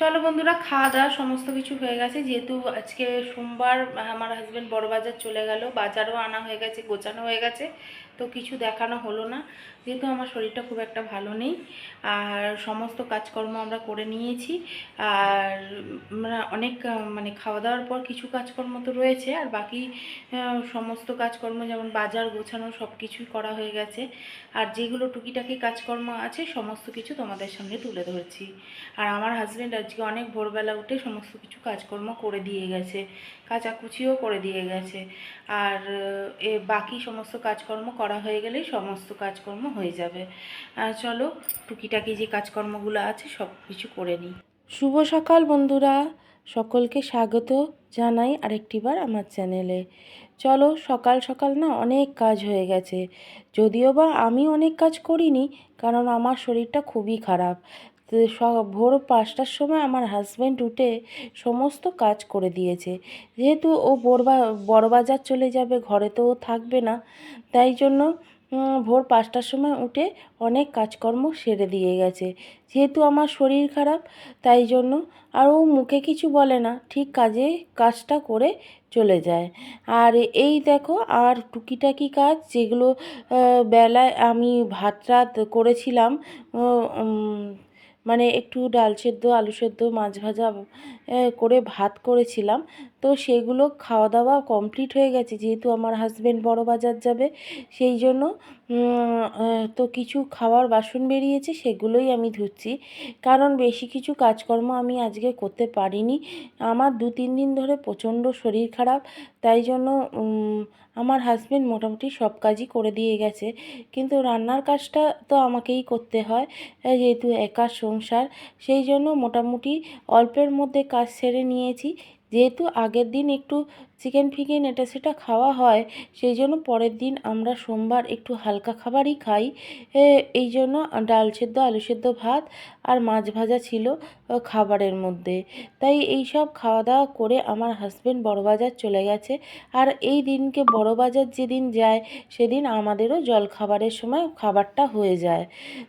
চলো বন্ধুরা, খাওয়া দাওয়া সমস্ত কিছু হয়ে গেছে। যেহেতু আজকে সোমবার আমার হাজব্যান্ড বড় বাজার চলে গেল, বাজারও আনা হয়ে গেছে, গোছানো হয়ে গেছে। তো কিছু দেখানো হলো না, যেহেতু আমার শরীরটা খুব একটা ভালো নেই। আর সমস্ত কাজকর্ম আমরা করে নিয়েছি। আর অনেক মানে খাওয়া দাওয়ার পর কিছু কাজকর্ম তো রয়েছে, আর বাকি সমস্ত কাজকর্ম যেমন বাজার গোছানো সব কিছুই করা হয়ে গেছে। আর যেগুলো টুকিটাকি কাজকর্ম আছে, সমস্ত কিছু তোমাদের সঙ্গে তুলে ধরছি। আর আমার হাজব্যান্ড আজকে অনেক ভোরবেলা উঠে সমস্ত কিছু কাজকর্ম করে দিয়ে গেছে, কাচাকুচিও করে দিয়ে গেছে। আর, এ, বাকি সমস্ত কাজকর্ম করা হয়ে গেলেই সমস্ত কাজকর্ম হয়ে যাবে। চলো টুকিটাকি যে কাজকর্মগুলো আছে সব কিছু করে নিই। শুভ সকাল বন্ধুরা, সকলকে স্বাগত জানাই আরেকটিবার আমার চ্যানেলে। চলো সকাল সকাল না অনেক কাজ হয়ে গেছে। যদিও বা আমি অনেক কাজ করিনি, কারণ আমার শরীরটা খুবই খারাপ। ভোর পাঁচটার সময় আমার হাজব্যান্ড উঠে সমস্ত কাজ করে দিয়েছে। যেহেতু ও বড়বা, বড়বাজার চলে যাবে, ঘরে তো ও থাকবে না, তাই জন্য ভোর পাঁচটার সময় উঠে অনেক কাজকর্ম সেরে দিয়ে গেছে। যেহেতু আমার শরীর খারাপ, তাই জন্য আর ও মুখে কিছু বলে না, ঠিক কাজে, কাজটা করে চলে যায়। আর এই দেখো, আর টুকিটাকি কাজ যেগুলো বেলায় আমি ভাত রাত করেছিলাম মানে একটু ডাল সেদ্ধ, আলু সেদ্ধ, মাছ ভাজা করে ভাত করেছিলাম। তো সেগুলো খাওয়া দাওয়া কমপ্লিট হয়ে গেছে, যেহেতু আমার হাজব্যান্ড বড় বাজার যাবে, সেই জন্য তো কিছু খাওয়ার বাসন বেরিয়েছে, সেগুলোই আমি ধুচ্ছি। কারণ বেশি কিছু কাজকর্ম আমি আজকে করতে পারিনি। আমার দু তিন দিন ধরে প্রচণ্ড শরীর খারাপ, তাই জন্য আমার হাজব্যান্ড মোটামুটি সব কাজই করে দিয়ে গেছে। কিন্তু রান্নার কাজটা তো আমাকেই করতে হয় যেহেতু একা সংসার, সেই জন্য মোটামুটি অল্পের মধ্যে কাজ সেরে নিয়েছি। যেহেতু আগের দিন একটু চিকেন ফিকেন এটা সেটা খাওয়া হয়, সেই জন্য পরের দিন আমরা সোমবার একটু হালকা খাবারই খাই। এই জন্য ডাল সেদ্ধ, আলু সেদ্ধ ভাত আর মাছ ভাজা ছিল খাবারের মধ্যে। তাই এই সব খাওয়া দাওয়া করে আমার হাজব্যান্ড বড়বাজার চলে গেছে। আর এই দিনকে বড়বাজার যেদিন যায়, সেদিন আমাদেরও জল খাবারের সময় খাবারটা হয়ে যায়।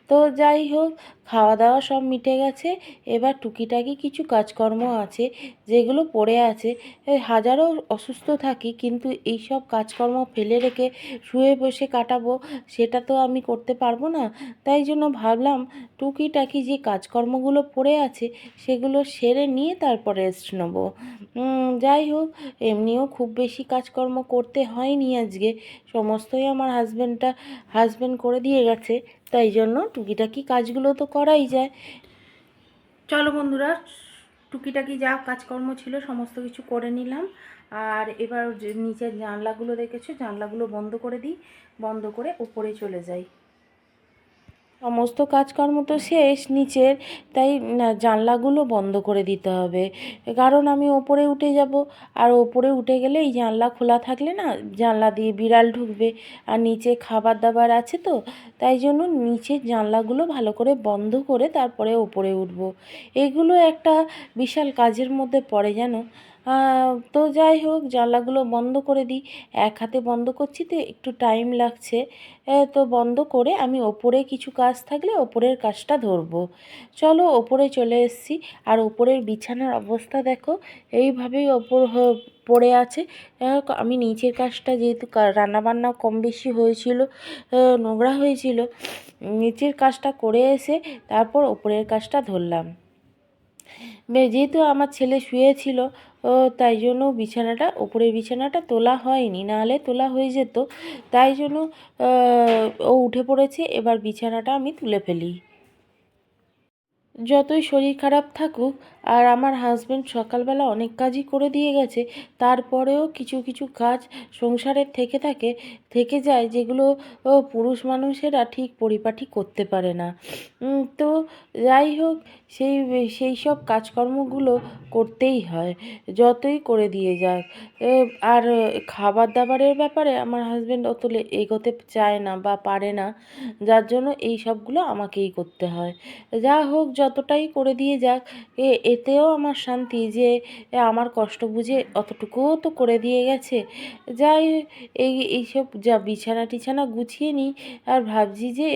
তো যাই হোক, খাওয়া দাওয়া সব মিটে গেছে। এবার টুকিটাকি কিছু কাজকর্ম আছে, যেগুলো পড়ে আছে। হাজারো অসুস্থ থাকি, কিন্তু এই সব কাজকর্ম ফেলে রেখে শুয়ে বসে কাটাবো, সেটা তো আমি করতে পারব না। তাই জন্য ভাবলাম, টুকিটাকি যে কাজকর্মগুলো পড়ে আছে, সেগুলো সেরে নিয়ে তারপর রেস্ট নেব। যাই হোক, এমনিও খুব বেশি কাজকর্ম করতে হয়নি আজকে। সমস্তই আমার হাজব্যান্ডটা হাজব্যান্ড করে দিয়ে গেছে, তাই জন্য টুকিটাকি কাজগুলো তো করাই যায়। চলো বন্ধুরা টুকিটাকি যা কাজকর্ম ছিল, সমস্ত কিছু করে নিলাম। আর এবার নিচের জানলাগুলো দেখেছ, জানলাগুলো বন্ধ করে দিই। বন্ধ করে উপরে চলে যাই। সমস্ত কাজকর্ম তো শেষ নিচের, তাই জানলাগুলো বন্ধ করে দিতে হবে। কারণ আমি ওপরে উঠে যাব, আর ওপরে উঠে গেলে এই জানলা খোলা থাকলে না, জানলা দিয়ে বিড়াল ঢুকবে, আর নিচে খাবার দাবার আছে তো, তাই জন্য নিচের জানলাগুলো ভালো করে বন্ধ করে তারপরে ওপরে উঠব। এগুলো একটা বিশাল কাজের মধ্যে পড়ে জানো? তো যাই হোক, জানলাগুলো বন্ধ করে দিই। এক হাতে বন্ধ করছি তো, একটু টাইম লাগছে। তো বন্ধ করে আমি ওপরে কিছু কাজ থাকলে ওপরের কাজটা ধরবো। চলো, ওপরে চলে এসেছি। আর ওপরের বিছানার অবস্থা দেখো, এইভাবেই ওপর পড়ে আছে। আমি নিচের কাজটা যেহেতু রান্নাবান্না কম বেশি হয়েছিল নোংরা হয়েছিল, নিচের কাজটা করে এসে তারপর ওপরের কাজটা ধরলাম। যেহেতু আমার ছেলে শুয়েছিল তাই জন্য বিছানাটা ওপরের বিছানাটা তোলা হয়নি, নাহলে তোলা হয়ে যেত। তাই জন্য ও উঠে পড়েছে, এবার বিছানাটা আমি তুলে ফেলি। যতই শরীর খারাপ থাকুক আর আমার হাজব্যান্ড সকালবেলা অনেক কাজই করে দিয়ে গেছে। তারপরেও কিছু কিছু কাজ সংসারের থেকে থাকে, থেকে যায় যেগুলো পুরুষ মানুষেরা ঠিক পরিপাটি করতে পারে না। তো যাই হোক, সেই সেই সব কাজকর্মগুলো করতেই হয়, যতই করে দিয়ে যাক। আর খাবার দাবারের ব্যাপারে আমার হাজব্যান্ড অত এগোতে চায় না বা পারে না, যার জন্য এই সবগুলো আমাকেই করতে হয়। যা হোক, যতটাই করে দিয়ে যাক, এ এতেও আমার শান্তি যে আমার কষ্ট বুঝে অতটুকুও তো করে দিয়ে গেছে। যাই এই, এইসব যা বিছানা টিছানা গুছিয়ে নিই আর ভাবছি যে,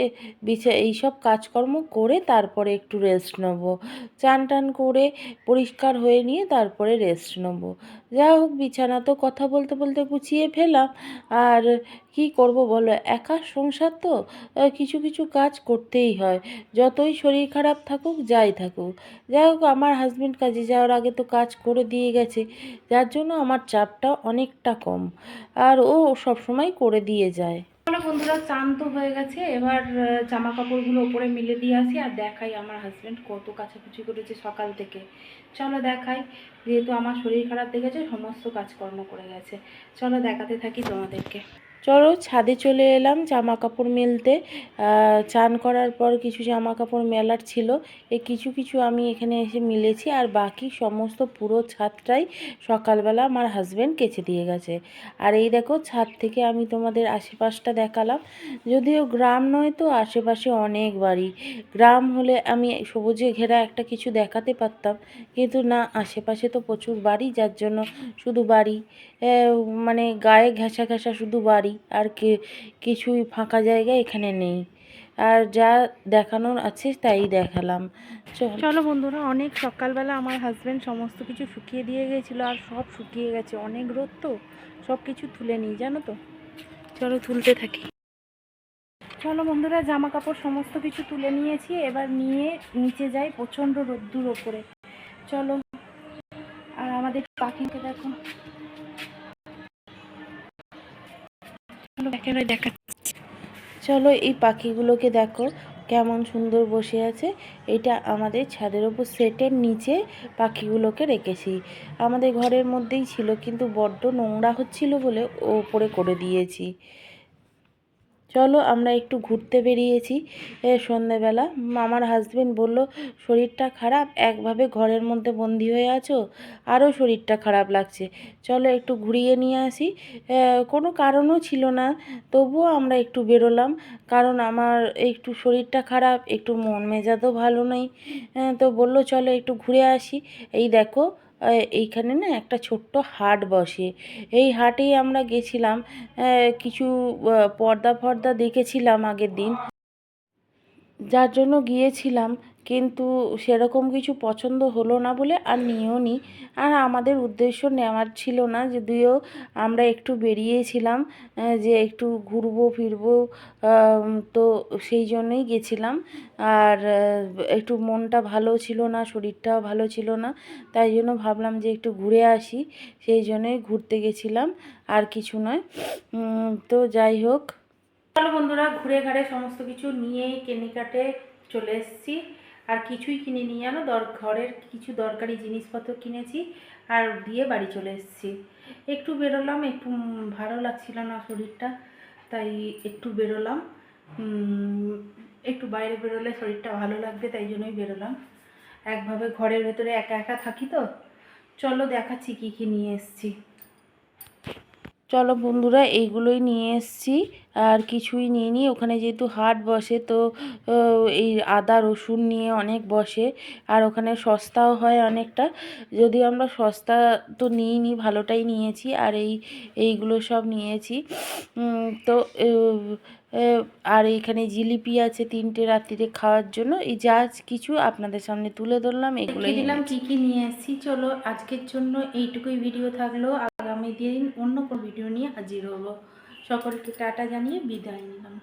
বিছা, এইসব কাজকর্ম করে তারপরে একটু রেস্ট নেব। চান টান করে পরিষ্কার হয়ে নিয়ে তারপরে রেস্ট নেব। যা হোক, বিছানা তো কথা বলতে বলতে গুছিয়ে ফেলাম আর কি করব বলো, একা সংসার তো কিছু কিছু কাজ করতেই হয়। যতই শরীর খারাপ থাকুক, যাই থাকুক। যাই হোক, আমার হাজবেন্ড কাজে যাওয়ার আগে তো কাজ করে দিয়ে গেছে, যার জন্য আমার চাপটা অনেকটা কম, আর ও সব সময় করে দিয়ে যায়। বন্ধুরা, চান তো হয়ে গেছে, এবার জামা কাপড়গুলো ওপরে মিলে দিয়ে আসি আর দেখাই আমার হাজবেন্ড কত কাছাকুচি করেছে সকাল থেকে। চলো দেখাই, যেহেতু আমার শরীর খারাপ দেখেছে সমস্ত কাজকর্ম করে গেছে। চলো দেখাতে থাকি তোমাদেরকে। চলো ছাদে চলে এলাম জামা কাপড় মেলতে চান করার পর কিছু জামা কাপড় মেলার ছিল। এই কিছু কিছু আমি এখানে এসে মিলেছি আর বাকি সমস্ত পুরো ছাদটাই সকালবেলা আমার হাজব্যান্ড কেচে দিয়ে গেছে। আর এই দেখো, ছাদ থেকে আমি তোমাদের আশেপাশটা দেখালাম। যদিও গ্রাম নয় তো, আশেপাশে অনেক বাড়ি। গ্রাম হলে আমি সবুজে ঘেরা একটা কিছু দেখাতে পারতাম। কিন্তু না, আশেপাশে তো প্রচুর বাড়ি, যার জন্য শুধু বাড়ি। মানে গায়ে ঘেঁষা ঘেঁষা শুধু বাড়ি, আর কে, কিছুই ফাঁকা জায়গা এখানে নেই। আর যা দেখানোর আছে তাই দেখালাম। চল। বন্ধুরা, অনেক সকালবেলা আমার হাজব্যান্ড সমস্ত কিছু শুকিয়ে দিয়ে গেছিল আর সব শুকিয়ে গেছে। অনেক রোদ তো, সব কিছু তুলে নিই, জানো তো? চলো তুলতে থাকি। চলো বন্ধুরা জামা কাপড় সমস্ত কিছু তুলে নিয়েছি, এবার নিয়ে নিচে যাই প্রচণ্ড রোদ্দুর ওপরে। চলো। আর আমাদের পাখিকে দেখো। দেখাচ্ছি। চলো এই পাখিগুলোকে দেখো, কেমন সুন্দর বসে আছে। এটা আমাদের ছাদের ওপর সেটের নিচে পাখিগুলোকে রেখেছি। আমাদের ঘরের মধ্যেই ছিল, কিন্তু বড্ড নোংরা হচ্ছিল বলে ওপরে করে দিয়েছি। চলো আমরা একটু ঘুরতে বেরিয়েছি। সন্ধেবেলা। আমার হাজবেন্ড বলল, শরীরটা খারাপ? একভাবে ঘরের মধ্যে বন্দি হয়ে আছো? আরও শরীরটা খারাপ লাগছে। চলো একটু ঘুরিয়ে নিয়ে আসি। কোনো কারণও ছিল না। তবুও আমরা একটু বেরোলাম, কারণ আমার একটু শরীরটা খারাপ, একটু মন মেজাজও ভালো নেই। তো বলল, চলো একটু ঘুরে আসি। এই দেখো এইখানে না একটা ছোট্ট হাট বসে। এই হাটেই আমরা গেছিলাম কিছু পর্দা ফর্দা দেখেছিলাম আগের দিন। যার জন্য গিয়েছিলাম কিন্তু সেরকম কিছু পছন্দ হলো না বলে আর নিয়েও নি। আর আমাদের উদ্দেশ্য নেওয়ার ছিল না, যদিও আমরা একটু বেরিয়েছিলাম যে একটু ঘুরবো, ফিরবো তো সেই জন্যই গেছিলাম। আর একটু মনটা ভালো ছিল না, শরীরটাও ভালো ছিল না, তাই জন্য ভাবলাম যে একটু ঘুরে আসি। সেই জন্যই ঘুরতে গেছিলাম, আর কিছু নয়। তো যাই হোক। চলো বন্ধুরা, ঘুরে ঘাড়ে সমস্ত কিছু নিয়ে কেনিকাটে চলে এসেছি। আর কিছুই কিনে নিয়ে জানো দর, ঘরের কিছু দরকারি জিনিসপত্র কিনেছি আর দিয়ে বাড়ি চলে এসেছি। একটু বেরোলাম, একটু ভালো লাগছিল না শরীরটা, তাই একটু বেরোলাম। একটু বাইরে বেরোলে শরীরটা ভালো লাগবে, তাই জন্যই বেরোলাম। একভাবে ঘরের ভেতরে একা একা থাকি তো। চলো দেখাচ্ছি কী কী নিয়ে এসেছি। চলো বন্ধুরা, এইগুলোই নিয়ে এসেছি। আর কিছুই নিয়ে নিই ওখানে যেহেতু হাট বসে তো এই আদা রসুন নিয়ে অনেক বসে। আর ওখানে সস্তাও হয় অনেকটা। যদিও আমরা সস্তা তো নিইনি ভালোটাই নিয়েছি। আর এই এইগুলো সব নিয়েছি। তো আর এইখানে জিলিপি আছে তিনটে রাত্রিরে খাওয়ার জন্য। এই যা কিছু আপনাদের সামনে তুলে ধরলাম এগুলো দিলাম কি কি নিয়ে এসেছি চলো আজকের জন্য এইটুকুই ভিডিও থাকল। আগামী দিন অন্য কোনো ভিডিও নিয়ে হাজির হব। সকলকে টাটা জানিয়ে বিদায় নিলাম।